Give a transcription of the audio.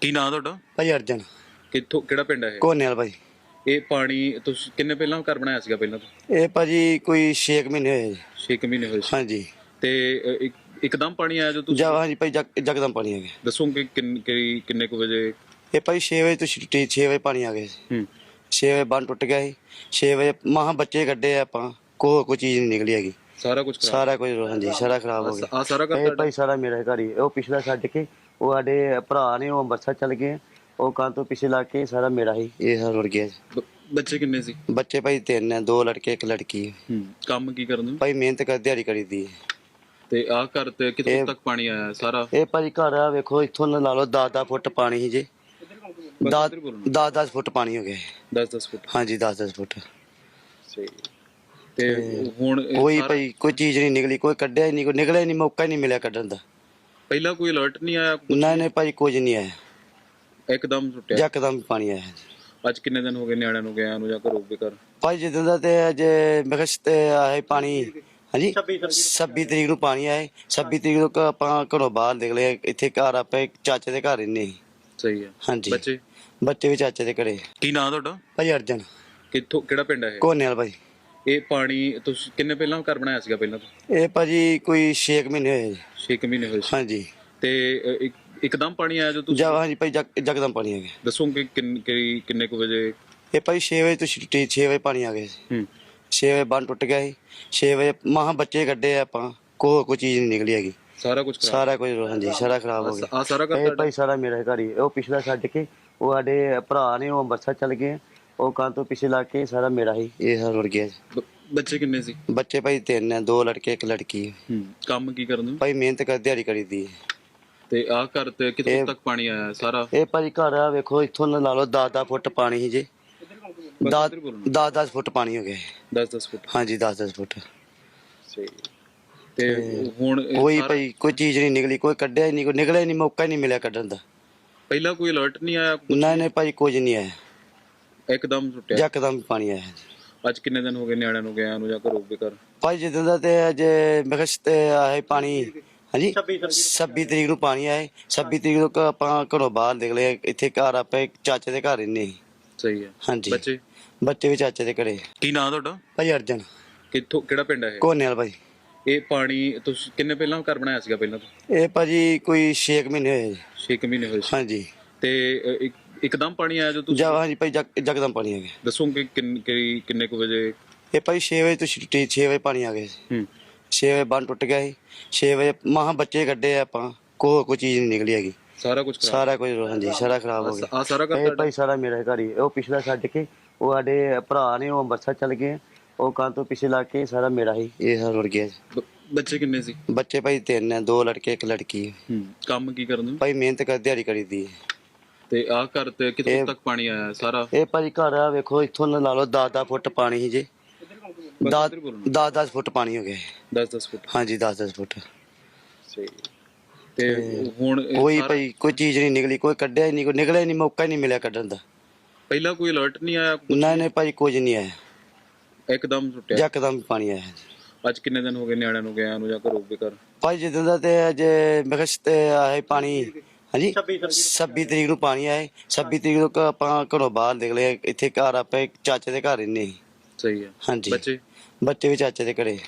ਕੀ ਨਾਂ ਤੁਹਾਡਾ? ਭਾਈ ਅਰਜਨ। ਕਿੱਥੋਂ ਕਿਹੜਾ ਪਿੰਡ ਹੈ ਕੋਨੇ ਵਾਲਾ ਭਾਈ। ਇਹ ਪਾਣੀ ਤੁਸੀਂ ਕਿੰਨੇ ਪਹਿਲਾਂ ਘਰ ਬਣਾਇਆ ਸੀਗਾ ਪਹਿਲਾਂ? ਤੋਂ ਇਹ ਭਾਜੀ ਕੋਈ 6 ਮਹੀਨੇ ਹੋਏ ਜੀ। 6 ਮਹੀਨੇ ਹੋਏ ਸੀ। ਹਾਂਜੀ। ਤੇ ਅ, ਇੱਕ- ਇੱਕਦਮ ਪਾਣੀ ਆਇਆ ਜੋ ਤੁਸੀਂ? ਜਾ ਹਾਂਜੀ ਭਾਈ ਜਗ- ਜਗਦਮ ਪਾਣੀ ਆ ਗਿਆ। ਕਿੰਨ- ਕਿ- ਕਿੰਨੇ ਕੁ ਵਜੇ? ਇਹ ਭਾਈ 6 ਵਜੇ ਤੋਂ ਛੁੱਟੀ 6 ਵਜੇ ਪਾਣੀ ਆ ਗਿਆ ਸੀ। ਹੂੰ। 6 ਵਜੇ ਬੰਨ ਟੁੱਟ ਗਿਆ ਸੀ। 6 ਵਜੇ ਮਹਾ ਬੱਚੇ ਕੱਢੇ ਆਪਾਂ ਕੋਈ ਕੋਈ ਚੀਜ਼ ਨਹੀਂ ਨਿਕਲੀ ਹੈਗੀ। ਸਾਰਾ ਕੁਝ ਖਰਾਬ? ਸਾਰਾ ਕੁਝ ਹਾਂਜੀ ਸਾਰਾ ਖਰਾਬ ਹੋ ਗਿਆ। ਆ ਸਾਰਾ ਘਰ ਇਹ ਭਾਈ ਸਾਰਾ ਮੇਰਾ ਘਰ ਹੀ ਹੈ। ਉਹ ਪਿਛਲਾ ਛੱਡ ਕੇ ਉਹ ਸਾਡੇ ਭਰਾ ਨੇ ਉਹ ਅੰਮ੍ਰਿਤਸਰ ਚਲ ਗਏ। ਉਹ ਕਾਂ ਤੋਂ ਪਿਛੇ ਲਾ ਕੇ ਸਾਰਾ ਮੇਰਾ ਹੀ ਇਹ ਸਾਰਾ ਰੁੜ ਗਿਆ ਬ- ਬੱਚੇ ਕਿੰਨੇ ਸੀ? ਬੱਚੇ ਭਾਈ ਤਿੰਨ ਹੈ ਦੋ ਲੜਕੇ ਇੱਕ ਲੜਕੀ। ਹੈ ਹੂੰ ਕੰਮ ਕੀ ਕਰਨ ਨੂੰ? ਭਾਈ ਮਿਹਨਤ ਕਰ ਦਿਹਾੜੀ ਕਰੀਦੀ ਹੈ ਤੇ ਆਹ ਘਰ ਤੇ ਕਿੱਥੋਂ ਇਹ- ਤੱਕ ਪਾਣੀ ਆਇਆ ਸਾਰਾ? ਇਹ ਭਾਜੀ ਘਰ ਆ ਵੇਖੋ ਇੱਥੋਂ ਲਾ ਲਓ 10-10 ਫੁੱਟ ਪਾਣੀ ਸੀ ਜੀ। 10-10 ਫੁੱਟ ਪਾਣੀ ਹੋ ਗਿਆ 10 10 ਫੁੱਟ। ਹਾਂਜੀ 10-10 ਫੁੱਟ। ਸਹੀ। ਤੇ ਹੁਣ ਇਹ ਕੋਈ ਸਾਰਾ- ਭਾਈ ਕੋਈ ਚੀਜ਼ ਨਹੀਂ ਨਿਕਲੀ ਕੋਈ ਕੱਢਿਆ ਹੀ ਨਹੀਂ ਕੋਈ ਨਿਕਲਿਆ ਹੀ ਨਹੀਂ ਮੌਕਾ ਹੀ ਨਹੀਂ ਮਿਲਿਆ ਕੱਢਣ ਦਾ। ਪਹਿਲਾਂ ਕੋਈ ਅਲਰਟ ਨਹੀਂ ਆਇਆ ਨਹੀਂ? ਨਹੀਂ ਭਾਜੀ ਕੁਝ ਨਹੀਂ ਆਇਆ। ਇੱਕਦਮ ਟੁੱਟਿਆ ਯਕਦਮ ਪਾਣੀ ਆਇਆ ਅੱਜ ਕਿੰਨੇ ਦਿਨ ਹੋ ਗਏ ਨਿਆਣਿਆਂ ਨੂੰ ਗਿਆ ਨੂੰ ਜਾਂ ਘਰੋਂ ਬੇਕਾਰ ਭਾਈ ਜਿੱਦਾਂ ਦਾ ਤੇ ਅੱਜ ਮੈਂ ਕਿਹਾ ਤੇ ਆਏ ਪਾਣੀ ਹਾਂਜੀ? 26 ਤਰੀਕ ਨੂੰ। ਪਾਣੀ ਆਏ। 26 ਤਰੀਕ ਨੂੰ ਆਪਾਂ ਘਰੋਂ ਬਾਹਰ ਨਿਕਲੇ ਇੱਥੇ ਘਰ ਆਪੇ ਚਾਚੇ ਦੇ ਘਰ ਰਹਿੰਦੇ ਸੀ। ਸਹੀ ਹੈ ਹਾਂਜੀ। ਬੱਚੇ? ਬੱਚੇ ਵੀ ਚਾਚੇ ਦੇ ਘਰੇ। ਕੀ ਨਾਂ ਤੁਹਾਡਾ? ਭਾਈ ਅਰਜਨ। ਕਿੱਥੋਂ ਕਿਹੜਾ ਪਿੰਡ ਹੈ ਕੋਨੇ ਵਾਲਾ ਭਾਈ ਇਹ ਪਾਣੀ ਤੁਸੀਂ ਕਿੰਨੇ ਪਹਿਲਾਂ ਘਰ ਬਣਾਇਆ ਸੀਗਾ ਪਹਿਲਾਂ ਤੋਂ? ਇਹ ਭਾਜੀ ਕੋਈ 6 ਮਹੀਨੇ ਹੋਏ ਜੀ। 6 ਮਹੀਨੇ ਹੋਏ ਸੀ। ਹਾਂਜੀ। ਤੇ ਅ, ਇੱਕ- ਇੱਕਦਮ ਪਾਣੀ ਆਇਆ ਜੋ ਤੁਸੀਂ? ਜਾ ਹਾਂਜੀ ਭਾਈ ਜਗ- ਜਗਦਮ ਪਾਣੀ ਆ ਗਿਆ। ਕਿੰਨ- ਕਿ- ਕਿੰਨੇ ਕੁ ਵਜੇ? ਇਹ ਭਾਈ 6 ਵਜੇ ਤੋਂ ਛੁੱਟੀ 6 ਵਜੇ ਪਾਣੀ ਆ ਗਿਆ ਸੀ। ਹੂੰ। 6 ਵਜੇ ਬੰਨ ਟੁੱਟ ਗਿਆ ਸੀ। 6 ਵਜੇ ਮਹਾ ਬੱਚੇ ਕੱਢੇ ਆਪਾਂ ਕੋਈ ਕੋਈ ਚੀਜ਼ ਨਹੀਂ ਨਿਕਲੀ ਹੈਗੀ। ਸਾਰਾ ਕੁਝ ਖਰਾਬ? ਸਾਰਾ ਕੁਝ ਹਾਂਜੀ ਸਾਰਾ ਖਰਾਬ ਹੋ ਗਿਆ। ਆ ਸਾਰਾ ਘਰ ਇਹ ਤੁਹਾਡਾ? ਭਾਈ ਸਾਰਾ ਮੇਰਾ ਘਰ ਹੀ ਹੈ। ਉਹ ਪਿਛਲਾ ਛੱਡ ਕੇ ਉਹ ਸਾਡੇ ਭਰਾ ਨੇ ਉਹ ਅੰਮ੍ਰਿਤਸਰ ਚਲ ਗਏ ਉਹ ਕਾਂ ਤੋਂ ਪਿਛੇ ਲਾ ਕੇ ਸਾਰਾ ਮੇਰਾ ਹੀ। ਇਹ ਸਾਰਾ ਰੁੜ ਗਿਆ ਬ- ਬੱਚੇ ਕਿੰਨੇ ਸੀ? ਬੱਚੇ ਭਾਈ ਤਿੰਨ ਹੈ ਦੋ ਲੜਕੇ ਇੱਕ ਲੜਕੀ। ਹੈ ਹੂੰ ਕੰਮ ਕੀ ਕਰਨ ਨੂੰ ਭਾਈ ਮਿਹਨਤ ਕਰ ਦਿਹਾੜੀ ਕਰੀਦੀ ਹੈ ਤੇ ਆਹ ਘਰ ਤੇ ਕਿੱਥੋਂ ਇਹ- ਤੱਕ ਪਾਣੀ ਆਇਆ ਸਾਰਾ? ਇਹ ਭਾਜੀ ਘਰ ਆ ਵੇਖੋ ਇੱਥੋਂ ਲਾ ਲਓ 10-10 ਫੁੱਟ ਪਾਣੀ ਸੀ ਜੀ। 10-10 ਫੁੱਟ ਪਾਣੀ ਹੋ ਗਿਆ। 10 10 ਫੁੱਟ। ਹਾਂਜੀ 10-10 ਫੁੱਟ। ਸਹੀ। ਤੇ ਹੁਣ ਇਹ ਕੋਈ ਸਾਰਾ- ਭਾਈ ਕੋਈ ਚੀਜ਼ ਨਹੀਂ ਨਿਕਲੀ ਕੋਈ ਕੱਢਿਆ ਹੀ ਨਹੀਂ ਕੋਈ ਨਿਕਲਿਆ ਹੀ ਨਹੀਂ ਮੌਕਾ ਹੀ ਨਹੀਂ ਮਿਲਿਆ ਕੱਢਣ ਦਾ। ਪਹਿਲਾਂ ਕੋਈ ਅਲਰਟ ਨਹੀਂ ਆਇਆ? ਨਹੀਂ ਨਹੀਂ ਭਾਜੀ ਕੁਝ ਨਹੀਂ ਆਇਆ। ਇੱਕਦਮ ਟੁੱਟਿਆ ਯਕਦਮ ਪਾਣੀ ਆਇਆ ਅੱਜ ਕਿੰਨੇ ਦਿਨ ਹੋ ਗਏ ਨਿਆਣਿਆਂ ਨੂੰ ਗਿਆ ਨੂੰ ਜਾਂ ਘਰੋਂ ਬੇਕਾਰ ਭਾਈ ਜਿੱਦਾਂ ਦਾ ਤੇ ਅੱਜ ਮੈਂ ਕਿਹਾ ਤੇ ਆਏ ਪਾਣੀ ਹਾਂਜੀ? 26 ਤਰੀਕ ਨੂੰ। ਪਾਣੀ ਆਏ। 26 ਤਰੀਕ ਨੂੰ ਆਪਾਂ ਘਰੋਂ ਬਾਹਰ ਨਿਕਲੇ ਇੱਥੇ ਘਰ ਆਪੇ ਚਾਚੇ ਦੇ ਘਰ ਰਹਿੰਦੇ ਸੀ। ਸਹੀ ਹੈ। ਹਾਂਜੀ। ਬੱਚੇ? ਬੱਚੇ ਵੀ ਚਾਚੇ ਦੇ ਘਰੇ। ਕੀ ਨਾਂ ਤੁਹਾਡਾ? ਭਾਈ ਅਰਜਨ। ਕਿੱਥੋਂ ਕਿਹੜਾ ਪਿੰਡ ਹੈ ਕੋਨੇ ਵਾਲਾ ਭਾਈ। ਇਹ ਪਾਣੀ ਤੁਸੀਂ ਕਿੰਨੇ ਪਹਿਲਾਂ ਘਰ ਬਣਾਇਆ ਸੀਗਾ ਪਹਿਲਾਂ? ਤੋਂ ਇਹ ਭਾਜੀ ਕੋਈ 6 ਮਹੀਨੇ ਹੋਏ ਜੀ। 6 ਮਹੀਨੇ ਹੋਏ ਸੀ। ਹਾਂਜੀ। ਤੇ ਅ, ਇੱਕ- ਇੱਕਦਮ ਪਾਣੀ ਆਇਆ ਜੋ ਤੁਸੀਂ ਜਾ ਹਾਂਜੀ ਭਾਈ ਜਗ- ਜਗਦਮ ਪਾਣੀ ਆ ਗਿਆ। ਕਿੰਨ- ਕਿ- ਕਿੰਨੇ ਕੁ ਵਜੇ? ਇਹ ਭਾਈ 6 ਵਜੇ ਤੋਂ ਛੁੱਟੀ 6 ਵਜੇ ਪਾਣੀ ਆ ਗਿਆ ਸੀ। ਹੂੰ। 6 ਵਜੇ ਬੰਨ ਟੁੱਟ ਗਿਆ ਸੀ। 6 ਵਜੇ ਮਹਾ ਬੱਚੇ ਕੱਢੇ ਆਪਾਂ ਕੋਈ ਕੋਈ ਚੀਜ਼ ਨਹੀਂ ਨਿਕਲੀ ਹੈਗੀ। ਸਾਰਾ ਕੁਝ ਖਰਾਬ? ਸਾਰਾ ਕੁਝ ਹਾਂਜੀ ਸਾਰਾ ਖਰਾਬ ਹੋ ਗਿਆ। ਆ ਸਾਰਾ ਘਰ ਇਹ ਤੁਹਾਡਾ? ਭਾਈ ਸਾਰਾ ਮੇਰਾ ਘਰ ਹੀ ਹੈ। ਉਹ ਪਿਛਲਾ ਛੱਡ ਕੇ ਉਹ ਸਾਡੇ ਭਰਾ ਨੇ ਉਹ ਅੰਮ੍ਰਿਤਸਰ ਚਲ ਗਏ ਉਹ ਕਾਂ ਤੋਂ ਪਿਛੇ ਲਾ ਕੇ ਸਾਰਾ ਮੇਰਾ ਹੀ ਇਹ ਸਾਰਾ ਰੁੜ ਗਿਆ ਬ- ਬੱਚੇ ਕਿੰਨੇ ਸੀ? ਬੱਚੇ ਭਾਈ ਤਿੰਨ ਹੈ ਦੋ ਲੜਕੇ ਇੱਕ ਲੜਕੀ ਹੈ ਹੂੰ। ਕੰਮ ਕੀ ਕਰਨ ਨੂੰ ਭਾਈ ਮਿਹਨਤ ਕਰ ਦਿਹਾੜੀ ਕਰੀਦੀ ਹੈ ਤੇ ਆਹ ਘਰ ਤੇ ਕਿੱਥੋਂ ਇਹ- ਤੱਕ ਪਾਣੀ ਆਇਆ ਸਾਰਾ? ਇਹ ਭਾਜੀ ਘਰ ਆ ਵੇਖੋ ਇੱਥੋਂ ਲਾ ਲਓ 10-10 ਫੁੱਟ ਪਾਣੀ ਸੀ ਜੀ। 10-10 ਫੁੱਟ ਪਾਣੀ ਹੋ ਗਿਆ 10 10 ਫੁੱਟ। ਹਾਂਜੀ 10-10 ਫੁੱਟ। ਸਹੀ। ਤੇ ਹੁਣ ਇਹ ਕੋਈ ਸਾਰਾ- ਭਾਈ ਕੋਈ ਚੀਜ਼ ਨਹੀਂ ਨਿਕਲੀ ਕੋਈ ਕੱਢਿਆ ਹੀ ਨਹੀਂ ਕੋਈ ਨਿਕਲਿਆ ਹੀ ਨਹੀਂ ਮੌਕਾ ਹੀ ਨਹੀਂ ਮਿਲਿਆ ਕੱਢਣ ਦਾ। ਪਹਿਲਾਂ ਕੋਈ ਅਲਰਟ ਨਹੀਂ ਆਇਆ ਨਹੀਂ? ਨਹੀਂ ਭਾਜੀ ਕੁਝ ਨਹੀਂ ਆਇਆ। ਇੱਕਦਮ ਟੁੱਟਿਆ ਯਕਦਮ ਪਾਣੀ ਆਇਆ ਅੱਜ ਕਿੰਨੇ ਦਿਨ ਹੋ ਗਏ ਨਿਆਣਿਆਂ ਨੂੰ ਗਿਆ ਨੂੰ ਜਾਂ ਘਰੋਂ ਬੇਕਾਰ ਭਾਈ ਜਿੱਦਾਂ ਦਾ ਤੇ ਅੱਜ ਮੈਂ ਕਿਹਾ ਤੇ ਆਏ ਪਾਣੀ ਹਾਂਜੀ? 26 ਤਰੀਕ ਨੂੰ ਪਾਣੀ ਆਏ। 26 ਤਰੀਕ ਨੂੰ ਆਪਾਂ ਘਰੋਂ ਬਾਹਰ ਨਿਕਲੇ ਇੱਥੇ ਘਰ ਆਪੇ ਚਾਚੇ ਦੇ ਘਰ ਰਹਿੰਦੇ ਸੀ। ਸਹੀ ਹੈ ਹਾਂਜੀ। ਬੱਚੇ? ਬੱਚੇ ਵੀ ਚਾਚੇ ਦੇ ਘਰੇ।